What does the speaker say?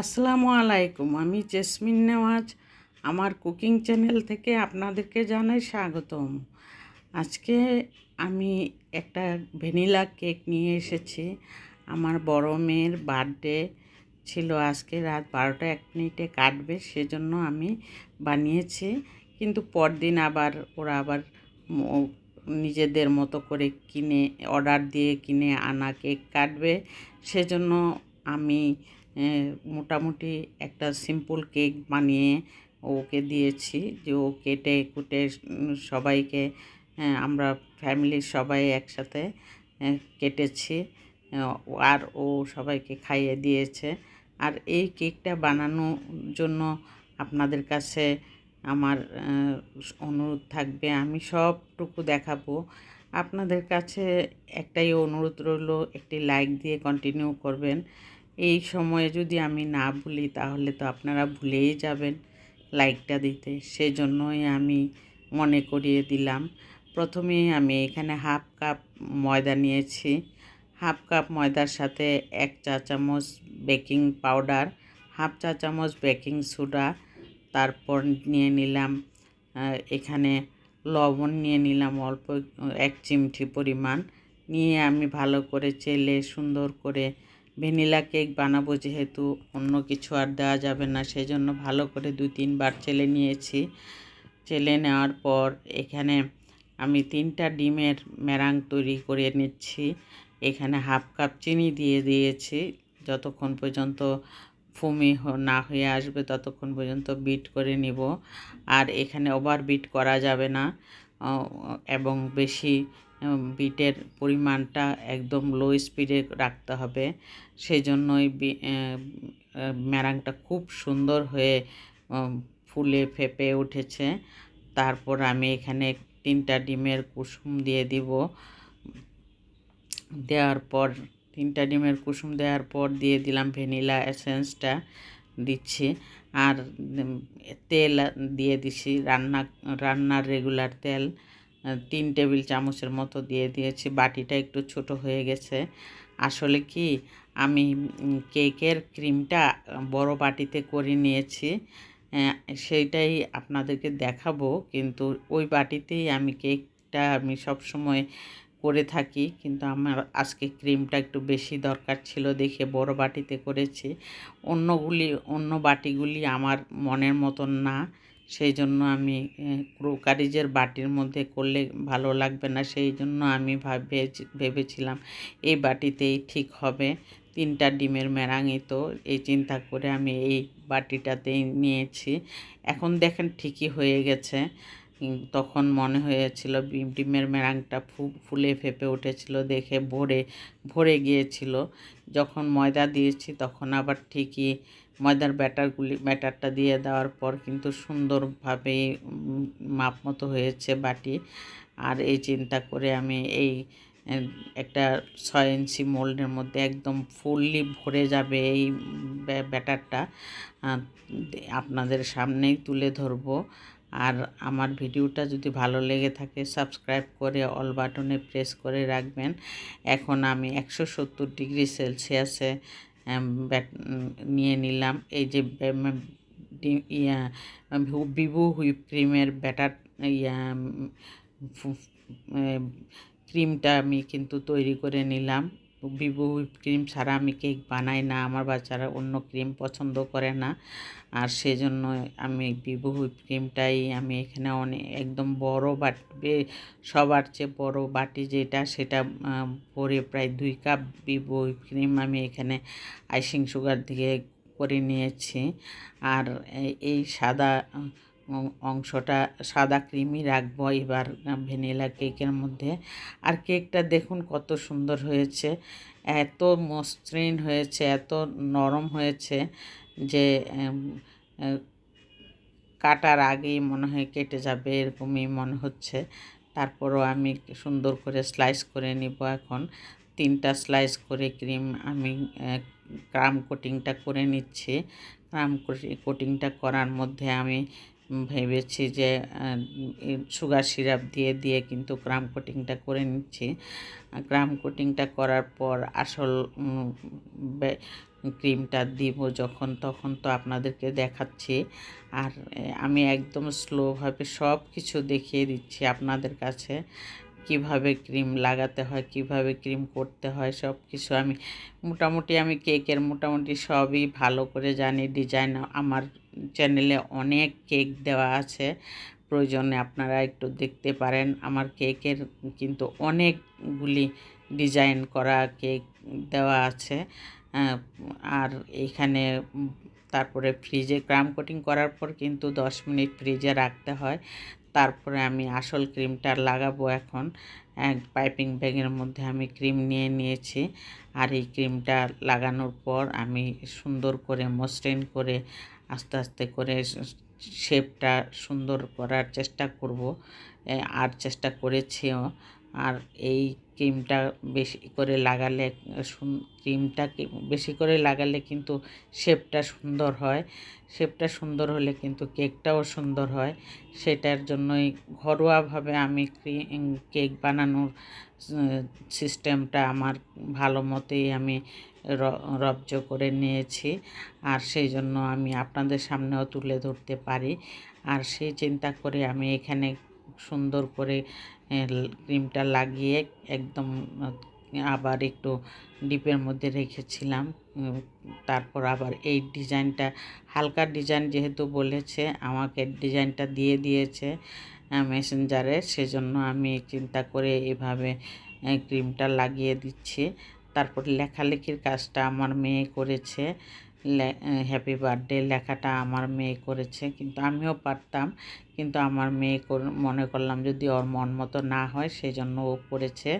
আসসালামু আলাইকুম, আমি জেসমিন নেওয়াজ। আমার কুকিং চ্যানেল থেকে আপনাদেরকে জানাই স্বাগতম। আজকে আমি একটা ভ্যানিলা কেক নিয়ে এসেছি। আমার বড় মেয়ের বার্থডে ছিল আজকে রাত বারোটা, এক মিনিটে কাটবে, সেজন্য আমি বানিয়েছি। কিন্তু পরদিন আবার ওরা আবার নিজেদের মতো করে কিনে, অর্ডার দিয়ে কিনে আনা কেক কাটবে। সেজন্য আমি মোটামুটি একটা সিম্পল কেক বানিয়ে ওকে দিয়েছি যে ও কেটে কুটে সবাইকে আমরা ফ্যামিলির সবাই একসাথে কেটেছি। আর ও সবাইকে খাইয়ে দিয়েছে। আর এই কেকটা বানানোর জন্য আপনাদের কাছে আমার অনুরোধ থাকবে। আমি সবটুকু দেখাবো। আপনাদের কাছে একটাই অনুরোধ রইল, একটি লাইক দিয়ে কন্টিনিউ করবেন। এই সময়ে যদি আমি না ভুলি, তাহলে তো আপনারা ভুলেই যাবেন লাইকটা দিতে। সেজন্যই আমি মনে করিয়ে দিলাম। প্রথমে আমি এখানে হাফ কাপ ময়দা নিয়েছি। হাফ কাপ ময়দার সাথে এক চা চামচ বেকিং পাউডার, হাফ চা চামচ বেকিং সোডা, তারপর নিয়ে নিলাম এখানে লবণ নিয়ে নিলাম অল্প, এক চিমটি পরিমাণ। নিয়ে আমি ভালো করে চেলে সুন্দর করে ভ্যানিলা কেক বানাবো যেহেতু অন্য কিছু আর দেওয়া যাবে না সেই জন্য ভালো করে দু তিনবার চেলে নিয়েছি। চেলে নেওয়ার পর এখানে আমি তিনটা ডিমের মেরাং তৈরি করে নিচ্ছি। এখানে হাফ কাপ চিনি দিয়ে দিয়েছি। যতক্ষণ পর্যন্ত ফুমি না হয়ে আসবে ততক্ষণ পর্যন্ত বিট করে নিব। আর এখানে ওভার বিট করা যাবে না এবং বেশি বিটের পরিমাণটা একদম লো স্পিডে রাখতে হবে। সেই জন্যই ম্যারাংটা খুব সুন্দর হয়ে ফুলে ফেপে উঠেছে। তারপর আমি এখানে তিনটা ডিমের কুসুম দিয়ে দিব। দেওয়ার পর, তিনটা ডিমের কুসুম দেওয়ার পর দিয়ে দিলাম ভ্যানিলা এসেন্সটা দিচ্ছি। আর তেল দিয়ে দিছি রান্না, রান্নার রেগুলার তেল। তিন টেবিল চামচের মতো দিয়ে দিয়েছি। বাটিটা একটু ছোট হয়ে গেছে। আসলে কি, আমি কেকের ক্রিমটা বড় বাটিতে করে নিয়েছি। সেইটাই আপনাদেরকে দেখাবো। কিন্তু ওই বাটিতেই আমি কেকটা আমি সব সময় করে থাকি। কিন্তু আমার আজকে ক্রিমটা একটু বেশি দরকার ছিল দেখে বড় বাটিতে করেছি। অন্যগুলি, অন্য বাটিগুলি আমার মনের মতন না। সেই জন্য আমি ক্রোকারিজের বাটির মধ্যে করলে ভালো লাগবে না, সেই জন্য আমি ভাবে ভেবেছিলাম এই বাটিতেই ঠিক হবে। তিনটা ডিমের মেরাঙি তো, এই চিন্তা করে আমি এই বাটিটাতেই নিয়েছি। এখন দেখেন ঠিকই হয়ে গেছে। তখন মনে হয়েছিল ডিমের মেরাংটা ফুলে ফেপে উঠেছিল, দেখে ভরে ভরে গিয়েছিল। যখন ময়দা দিয়েছি, তখন আবার ঠিকই ময়দার ব্যাটারগুলি, ব্যাটারটা দিয়ে দেওয়ার পর কিন্তু সুন্দরভাবে মাপ মতো হয়েছে বাটি। আর এই চিন্তা করে আমি এই একটা ছয় ইঞ্চি মোল্ডের মধ্যে একদম ফুললি ভরে যাবে এই ব্য- ব্যাটারটা আপনাদের সামনেই তুলে ধরবো। আর আমার ভিডিওটা যদি ভালো লেগে থাকে সাবস্ক্রাইব করে অল বাটনে প্রেস করে রাখবেন। এখন আমি একশো সত্তর ডিগ্রি সেলসিয়াসে নিয়ে নিলাম। এই যে ইয়া হুইপ ক্রিমের ব্যাটার ক্রিমটা আমি কিন্তু তৈরি করে নিলাম। বিভু হুইপ ক্রিম ছাড়া আমি কেক বানাই না, আমার বাচ্চারা অন্য ক্রিম পছন্দ করে না। আর সেজন্য আমি বিভু হুইপ ক্রিমটাই আমি এখানে অনেক একদম বড় বাটি সবার চেয়ে বড় বাটি যেটা, সেটা ভরে প্রায় দুই কাপ বিভু হুইপ ক্রিম আমি এখানে আইসিং সুগার দিয়ে করে নিয়েছি। আর এই- সাদা অংশটা সাদা ক্রিমই রাখব এবার ভ্যানিলা কেকের মধ্যে। আর কেকটা দেখুন কত সুন্দর হয়েছে, এত মসৃণ হয়েছে, এত নরম হয়েছে যে কাটার আগেই মনে হয় কেটে যাবে এরকমই মনে হচ্ছে। তারপরও আমি সুন্দর করে স্লাইস করে নিব এখন। তিনটা স্লাইস করে ক্রিম আমি ক্রাম কোটিংটা করে নিচ্ছি। ক্রাম কোটিংটা করার মধ্যে আমি ভেবেছি যে সুগার সিরাপ দিয়ে দিয়ে কিন্তু ক্রাম কোটিংটা করে নিচ্ছি। ক্রাম কোটিংটা করার পর আসল ক্রিমটা দিব যখন, তখন তো আপনাদেরকে দেখাচ্ছি। আর আমি একদম স্লোভাবে সব কিছু দেখিয়ে দিচ্ছি আপনাদের কাছে। কীভাবে ক্রিম লাগাতে হয়, কীভাবে ক্রিম করতে হয় সব কিছু আমি মোটামুটি আমি কেকের মোটামুটি সবই ভালো করে জানি, ডিজাইন আমার চ্যানেলে অনেক কেক দেওয়া আছে, প্রয়োজনে আপনারা একটু দেখতে পারেন, আমার কেকের কিন্তু অনেকগুলি ডিজাইন করা কেক দেওয়া আছে আর এখানে তারপরে ফ্রিজে, ক্রাম কোটিং করার পর কিন্তু দশ মিনিট ফ্রিজে রাখতে হয় তারপরে আমি আসল ক্রিমটা লাগাবো এখন। এক পাইপিং ব্যাগের মধ্যে আমি ক্রিম নিয়ে নিয়েছি। আর এই ক্রিমটা লাগানোর পর আমি সুন্দর করে মসৃণ করে আস্তে আস্তে করে শেপটা সুন্দর করার চেষ্টা করব। আর চেষ্টা করেছিও। আর এই ক্রিমটা বেশি করে লাগালে ক্রিমটা বেশি করে লাগালে কিন্তু শেপটা সুন্দর হয়। শেপটা সুন্দর হলে কিন্তু কেকটাও সুন্দর হয়। সেটার জন্যই ঘরোয়াভাবে আমি কেক বানানোর সিস্টেমটা আমার ভালো মতেই আমি রব্জ করে নিয়েছি। আর সেই জন্য আমি আপনাদের সামনেও তুলে ধরতে পারি। আর সেই চিন্তা করে আমি এখানে সুন্দর করে ক্রিমটা লাগিয়ে একদম আবার একটু ডিপের মধ্যে রেখেছিলাম। তারপর আবার এই ডিজাইনটা, হালকা ডিজাইন যেহেতু বলেছে, আমাকে ডিজাইনটা দিয়ে দিয়েছে মেসেঞ্জারে, সেজন্য আমি চিন্তা করে এভাবে ক্রিমটা লাগিয়ে দিচ্ছি। তারপর লেখালেখির কাজটা আমার মেয়ে করেছে। হ্যাপি বার্থডে লেখাটা আমার মেয়ে করেছে, কিন্তু আমিও পারতাম। কিন্তু আমার মেয়ে মনে করলাম যদি ওর মন মতো না হয় সেই জন্য ও করেছে।